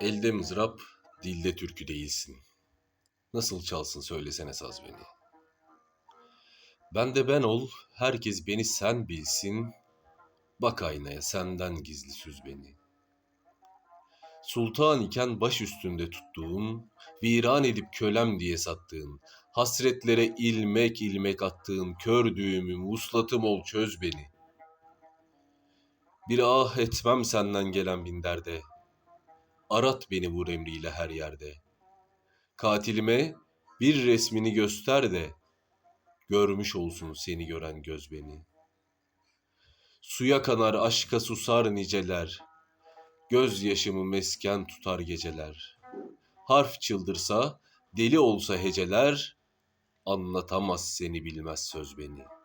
Elde mızrap, dilde türkü değilsin. Nasıl çalsın söylesene saz beni. Ben de ben ol, herkes beni sen bilsin. Bak aynaya senden gizli süz beni. Sultan iken baş üstünde tuttuğun, viran edip kölem diye sattığın, hasretlere ilmek ilmek attığın kör düğümüm, vuslatım ol çöz beni. Bir ah etmem senden gelen bin derde, arat beni vur emriyle her yerde. Katilime bir resmini göster de, görmüş olsun seni gören göz beni. Suya kanar aşka susar niceler, göz yaşımı mesken tutar geceler. Harf çıldırsa, deli olsa heceler, anlatamaz seni bilmez söz beni.''